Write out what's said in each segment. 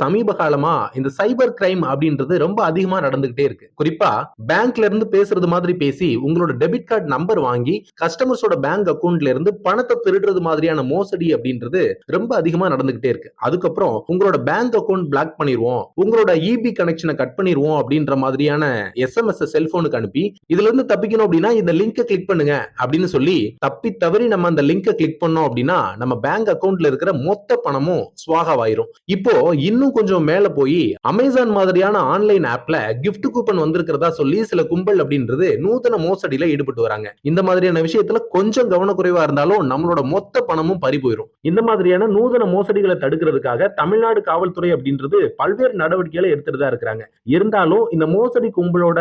சமீப காலமா இந்த சைபர் கிரைம் அப்படின்றது ரொம்ப அதிகமா நடந்துகிட்டே இருக்கு. குறிப்பா பேங்க்ல இருந்து பேசுறது மாதிரி பேசி உங்களோட டெபிட் கார்டு நம்பர் வாங்கி கஸ்டமர்ஸோட பேங்க் அக்கவுண்ட்ல இருந்து பணத்தை திருடுறது மாதிரியான மோசடி அப்படின்றது ரொம்ப அதிகமா நடந்துகிட்டே இருக்கு. அதுக்கப்புறம் உங்களோட பேங்க் அக்கவுண்ட் பிளாக் பண்ணிடுவோம் உங்களோட இபி கனெக்ஷனை கட் பண்ணிடுவோம் அப்படின்ற மாதிரியான எஸ்எம்எஸ் செல்போனுக்கு அனுப்பி இதுல இருந்து தப்பிக்கணும் அப்படின்னா இந்த லிங்கை கிளிக் பண்ணுங்க அப்படின்னு சொல்லி தப்பி தவறி நம்ம அந்த லிங்கை கிளிக் பண்ணோம் அப்படின்னா நம்ம பேங்க் அக்கவுண்ட்ல இருக்கிற மொத்த பணமும் சுவாகவாயிரும். இப்போ இன்னும் இன்னும் கொஞ்சம் மேல போய் அமேசான் மாதிரியான ஆன்லைன் ஆப்ல கிஃப்ட் கூப்பன் வந்திருக்கிறதா சொல்லி சில கும்பல் அப்படின்றது நூதன மோசடியில ஈடுபட்டு வராங்க. இந்த மாதிரியான விஷயத்துல கொஞ்சம் கவனக்குறைவா இருந்தாலும் நம்மளோட மொத்த பணமும் பறி போயிடும் இந்த மாதிரியான நூதன மோசடிகளை தடுக்கிறதுக்காக தமிழ்நாடு காவல்துறை அப்படின்றது பல்வேறு நடவடிக்கைகளை எடுத்துட்டு தான் இருக்கிறாங்க. இருந்தாலும் இந்த மோசடி கும்பலோட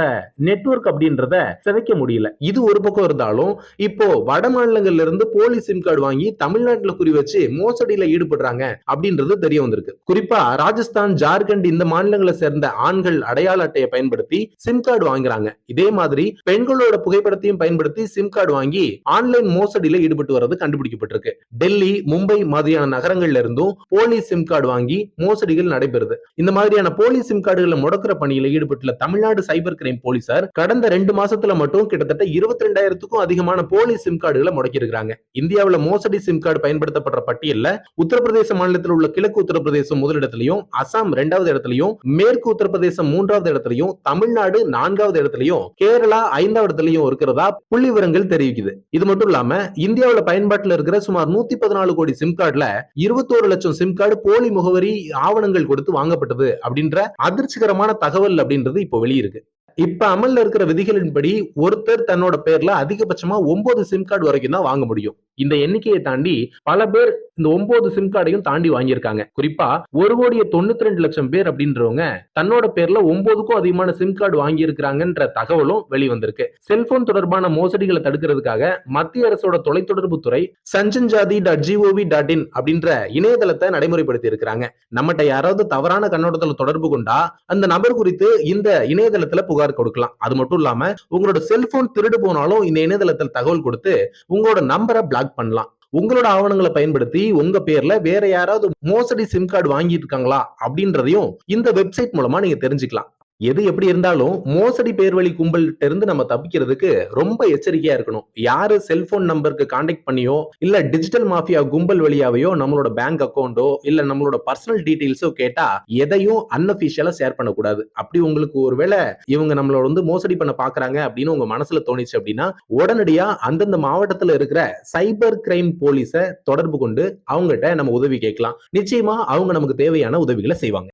நெட்ஒர்க் அப்படின்றத சிதைக்க முடியல. இது ஒரு பக்கம் இருந்தாலும் இப்போ வட மாநிலங்கள்ல இருந்து போலி சிம் கார்டு வாங்கி தமிழ்நாட்டுல குறி வச்சு மோசடியில ஈடுபடுறாங்க அப்படின்றது தெரிய வந்திருக்கு. குறிப்பா ராஜ ராஜஸ்தான் ஜார்க்கண்ட் இந்த மாநிலங்களை சேர்ந்த ஆண்கள் அடையாள அட்டையை பயன்படுத்தி சிம் கார்டு வாங்குறாங்க. இதே மாதிரி பெண்களோட புகைப்படத்தையும் பயன்படுத்தி சிம் கார்டு வாங்கி ஆன்லைன் மோசடியில ஈடுபட்டு வர்றது கண்டுபிடிக்கப்பட்டிருக்கு. டெல்லி மும்பை மாதிரியான நகரங்கள்ல இருந்தும் போலி சிம் கார்டு வாங்கி மோசடிகள் நடைபெறுது. இந்த மாதிரியான போலி சிம் கார்டுகளை முடக்கிற பணியில ஈடுபட்டுள்ள தமிழ்நாடு சைபர் கிரைம் போலீசார் கடந்த ரெண்டு மாசத்துல மட்டும் கிட்டத்தட்ட இருபத்தி ரெண்டாயிரத்துக்கும் அதிகமான போலி சிம் கார்டுகளை முடக்கி இருக்காங்க இந்தியாவுல மோசடி சிம் கார்டு பயன்படுத்தப்படுற பட்டியல்ல உத்தரப்பிரதேச மாநிலத்தில் உள்ள கிழக்கு உத்தரப்பிரதேசம் முதலிடத்திலையும் அசாம் ரெண்டாவது இடத்துலயும் மேற்கு உத்தரப்பிரதேசம் மூன்றாவது இடத்துலயும் தமிழ்நாடு நான்காவது இடத்துலயும் கேரளா ஐந்தாவது இடத்துலயும் இருக்கிறதா புள்ளி விவரங்கள் தெரிவிக்குது. இது மட்டும் இல்லாம இந்தியாவில் பயன்பாட்டுல இருக்கிற சுமார் நூத்தி பதினாலு கோடி சிம் கார்டுல இருபத்தோரு லட்சம் சிம் கார்டு போலி முகவரி ஆவணங்கள் கொடுத்து வாங்கப்பட்டது அப்படின்ற அதிர்ச்சிகரமான தகவல் அப்படின்றது இப்போ வெளியிருக்கு. இப்ப அமல்ல இருக்கிற விதிகளின்படி ஒருத்தர் தன்னோட பேர்ல அதிகபட்சமா ஒன்பது சிம் கார்டு வரைக்கும் தான் வாங்க முடியும். இந்த எண்ணிக்கையை தாண்டி பல பேர் இந்த ஒன்பது சிம் கார்டையும் தாண்டி வாங்கியிருக்காங்க. குறிப்பா ஒரு கோடியே தொண்ணூத்தி ரெண்டு லட்சம் பேர் அப்படின்றவங்க தன்னோட பேர்ல ஒன்பதுக்கும் அதிகமான சிம் கார்டு வாங்கியிருக்கிறாங்கன்ற தகவலும் வெளிவந்திருக்கு. செல்போன் தொடர்பான மோசடிகளை தடுக்கிறதுக்காக மத்திய அரசோட தொலைத்தொடர்பு துறை சஞ்சன் ஜாதி டாட் ஜிஓவி டாட் இன் அப்படின்ற இணையதளத்தை நடைமுறைப்படுத்தி இருக்கிறாங்க நம்மகிட்ட யாராவது தவறான கண்ணோட்டத்தில் தொடர்பு கொண்டா அந்த நபர் குறித்து இந்த இணையதளத்துல புகார் கொடுக்கலாம். அது மட்டும் இல்லாம உங்களோட செல்போன் திருடு போனாலும் இந்த இணையதளத்தில் தகவல் கொடுத்து உங்களோட நம்பரை பிளாக் பண்ணலாம். உங்களோட ஆவணங்களை பயன்படுத்தி உங்க பேர்ல வேற யாராவது மோசடி சிம் கார்டு வாங்கிட்டு இருக்காங்களா அப்படின்றதையும் இந்த வெப்சைட் மூலமா நீங்க தெரிஞ்சுக்கலாம். எது எப்படி இருந்தாலும் மோசடி பேர்வழி கும்பல்கிட்ட இருந்து நம்ம தப்பிக்கிறதுக்கு ரொம்ப எச்சரிக்கையா இருக்கணும். யாரு செல்போன் நம்பருக்கு கான்டாக்ட் பண்ணியோ இல்ல டிஜிட்டல் மாஃபியா கும்பல் வழியாவையோ நம்மளோட பேங்க் அக்கௌண்டோ இல்ல நம்மளோட பர்சனல் டீடைல்ஸோ கேட்டா எதையும் அன்அபிஷியலா ஷேர் பண்ணக்கூடாது. அப்படி உங்களுக்கு ஒருவேளை இவங்க நம்மளோட வந்து மோசடி பண்ண பாக்குறாங்க அப்படின்னு உங்க மனசுல தோணுச்சு அப்படின்னா உடனடியா அந்தந்த மாவட்டத்துல இருக்கிற சைபர் கிரைம் போலீஸை தொடர்பு கொண்டு அவங்ககிட்ட நம்ம உதவி கேட்கலாம். நிச்சயமா அவங்க நமக்கு தேவையான உதவிகளை செய்வாங்க.